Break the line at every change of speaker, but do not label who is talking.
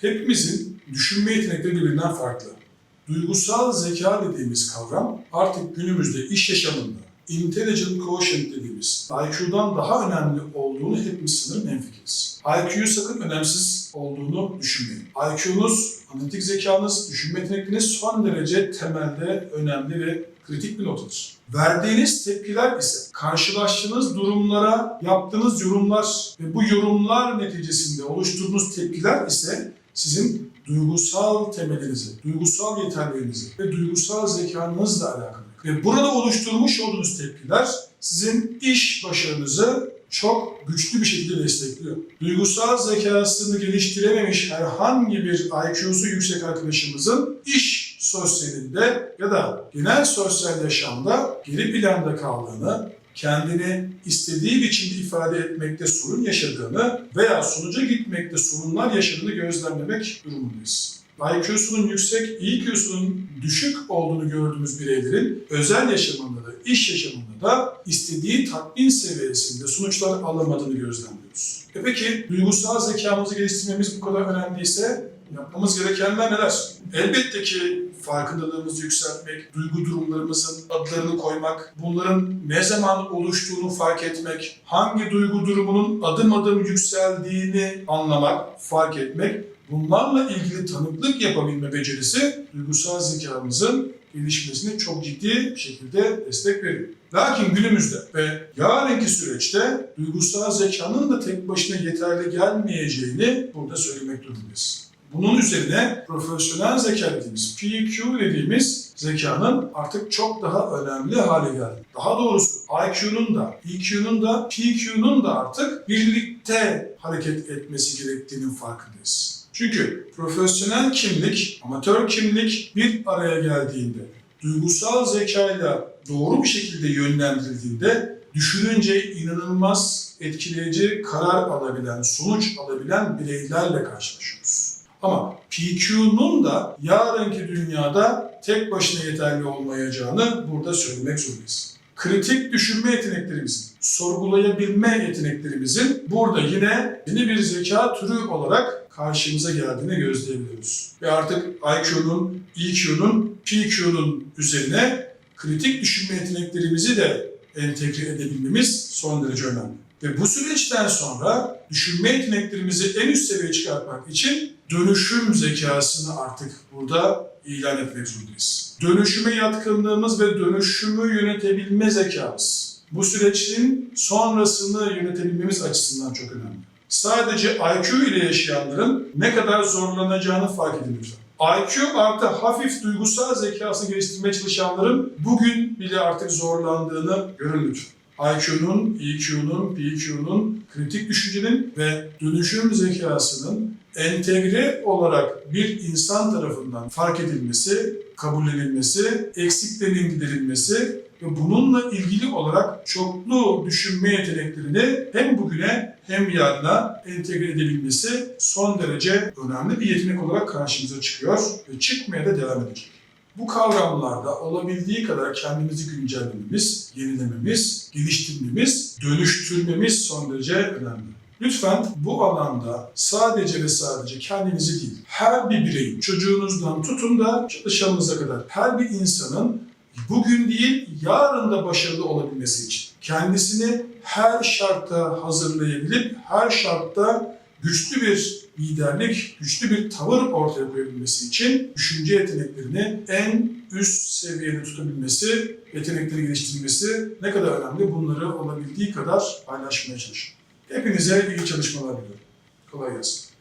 Hepimizin düşünme yetenekleri birbirinden farklı. Duygusal zeka dediğimiz kavram artık günümüzde iş yaşamında intelligent quotient dediğimiz IQ'dan daha önemli olduğunu hepimiz sanırım hemfikiriz. IQ'yu sakın önemsiz olduğunu düşünmeyin. IQ'nuz, analitik zekanız, düşünme yetenekleriniz son derece temelde önemli ve kritik bir notadır. Verdiğiniz tepkiler ise karşılaştığınız durumlara yaptığınız yorumlar ve bu yorumlar neticesinde oluşturduğunuz tepkiler ise sizin duygusal temelinizi, duygusal yeterliliğinizi ve duygusal zekanızla alakalı. Ve burada oluşturmuş olduğunuz tepkiler sizin iş başarınızı çok güçlü bir şekilde destekliyor. Duygusal zekasını geliştirememiş herhangi bir IQ'su yüksek arkadaşımızın iş sosyalinde ya da genel sosyal yaşamda geri planda kaldığını, kendini istediği biçimde ifade etmekte sorun yaşadığını veya sonuca gitmekte sorunlar yaşadığını gözlemlemek durumundayız. IQ'sunun yüksek, EQ'sunun düşük olduğunu gördüğümüz bireylerin özel yaşamında da, iş yaşamında da istediği tatmin seviyesinde sonuçlar alamadığını gözlemliyoruz. E peki duygusal zekamızı geliştirmemiz bu kadar önemliyse yapmamız gerekenler neler? Elbette ki farkındalığımızı yükseltmek, duygu durumlarımızın adlarını koymak, bunların ne zaman oluştuğunu fark etmek, hangi duygu durumunun adım adım yükseldiğini anlamak, fark etmek, bunlarla ilgili tanıklık yapabilme becerisi duygusal zekamızın gelişmesine çok ciddi şekilde destek veriyor. Lakin günümüzde ve yarınki süreçte duygusal zekanın da tek başına yeterli gelmeyeceğini burada söylemek durumundayız. Bunun üzerine profesyonel zeka dediğimiz, PQ dediğimiz zekanın artık çok daha önemli hale geldi. Daha doğrusu IQ'nun da, EQ'nun da, PQ'nun da artık birlikte hareket etmesi gerektiğinin farkındayız. Çünkü profesyonel kimlik, amatör kimlik bir araya geldiğinde, duygusal zekayla doğru bir şekilde yönlendirildiğinde düşününce inanılmaz etkileyici karar alabilen, sonuç alabilen bireylerle karşılaşıyoruz. Ama PQ'nun da yarınki dünyada tek başına yeterli olmayacağını burada söylemek zorundayız. Kritik düşünme yeteneklerimizin, sorgulayabilme yeteneklerimizin burada yine yeni bir zeka türü olarak karşımıza geldiğini gözleyebiliyoruz. Ve artık IQ'nun, EQ'nun, PQ'nun üzerine kritik düşünme yeteneklerimizi de entegre edebilmemiz son derece önemli. Ve bu süreçten sonra düşünme yeteneklerimizi en üst seviyeye çıkartmak için dönüşüm zekasını artık burada ilan etmek zorundayız. Dönüşüme yatkınlığımız ve dönüşümü yönetebilme zekamız bu sürecin sonrasını yönetebilmemiz açısından çok önemli. Sadece IQ ile yaşayanların ne kadar zorlanacağını fark edin. IQ artı hafif duygusal zekasını geliştirmeye çalışanların bugün bile artık zorlandığını görün lütfen. IQ'nun, EQ'nun, PQ'nun, kritik düşüncenin ve dönüşüm zekasının entegre olarak bir insan tarafından fark edilmesi, kabullenilmesi, eksiklerin giderilmesi ve bununla ilgili olarak çoklu düşünme yeteneklerini hem bugüne hem yarına entegre edebilmesi son derece önemli bir yetenek olarak karşımıza çıkıyor ve çıkmaya da devam edecek. Bu kavramlarda olabildiği kadar kendimizi güncellememiz, yenilememiz, geliştirmemiz, dönüştürmemiz son derece önemli. Lütfen bu alanda sadece ve sadece kendinizi değil, her bir bireyin, çocuğunuzdan tutun da çalışanınıza kadar her bir insanın bugün değil, yarın da başarılı olabilmesi için kendisini her şartta hazırlayabilip her şartta güçlü bir liderlik, güçlü bir tavır ortaya koyabilmesi için düşünce yeteneklerini en üst seviyede tutabilmesi, yetenekleri geliştirmesi ne kadar önemli bunları olabildiği kadar paylaşmaya çalışın. Hepinize iyi çalışmalar diliyorum. Kolay gelsin.